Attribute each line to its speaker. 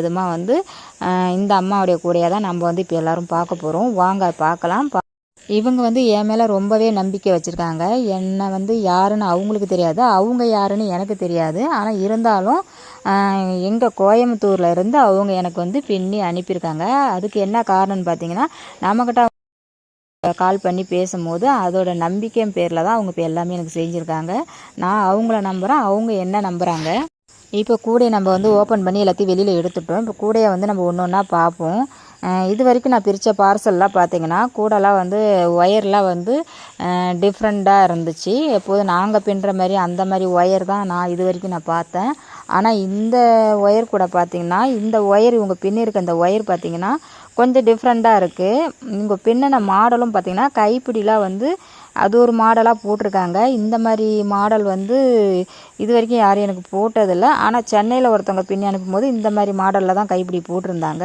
Speaker 1: அதுமா வந்து இந்த அம்மாவுடைய கூடையை தான் நம்ம வந்து இப்போ எல்லாரும் பார்க்க போகிறோம் வாங்க பார்க்கலாம். பா- இவங்க வந்து என் மேலே ரொம்பவே நம்பிக்கை வச்சுருக்காங்க. என்னை வந்து யாருன்னு அவங்களுக்கு தெரியாது. அவங்க யாருன்னு எனக்கு தெரியாது. ஆனால் இருந்தாலும் எங்கள் கோயம்புத்தூரில் இருந்து அவங்க எனக்கு வந்து பின்னி அனுப்பியிருக்காங்க. அதுக்கு என்ன காரணம்னு பார்த்தீங்கன்னா நம்மக்கிட்ட கால் பண்ணி பேசும்போது அதோட நம்பிக்கையின் பேரில் தான் அவங்க இப்போ எல்லாமே எனக்கு செஞ்சுருக்காங்க. நான் அவங்கள நம்புகிறேன் அவங்க என்ன நம்புகிறாங்க இப்போ கூடையை நம்ம வந்து ஓப்பன் பண்ணி எல்லாத்தையும் வெளியில் எடுத்துட்டோம். இப்போ கூடையை வந்து நம்ம ஒன்று ஒன்றா பார்ப்போம். இது வரைக்கும் நான் பிரித்த பார்சல்லாம் பார்த்தீங்கன்னா கூடலாம் வந்து ஒயர்லாம் வந்து டிஃப்ரெண்ட்டாக இருந்துச்சு. எப்போதும் நாங்கள் பின்னுற மாதிரி அந்த மாதிரி ஒயர் தான் நான் இது வரைக்கும் நான் பார்த்தேன். ஆனால் இந்த ஒயர் கூட பார்த்திங்கன்னா இந்த ஒயர் இவங்க பின்னிருக்க இந்த ஒயர் பார்த்திங்கன்னா கொஞ்சம் டிஃப்ரெண்ட்டாக இருக்குது இவங்க பின்னின மாடலும் பார்த்தீங்கன்னா கைப்பிடிலாம் வந்து அது ஒரு மாடலாக போட்டிருக்காங்க. இந்த மாதிரி மாடல் வந்து இது வரைக்கும் யாரும் எனக்கு போட்டதில்லை. ஆனால் சென்னையில் ஒருத்தவங்க பின்னி அனுப்பும்போது இந்த மாதிரி மாடலில் தான் கைப்பிடி போட்டிருந்தாங்க.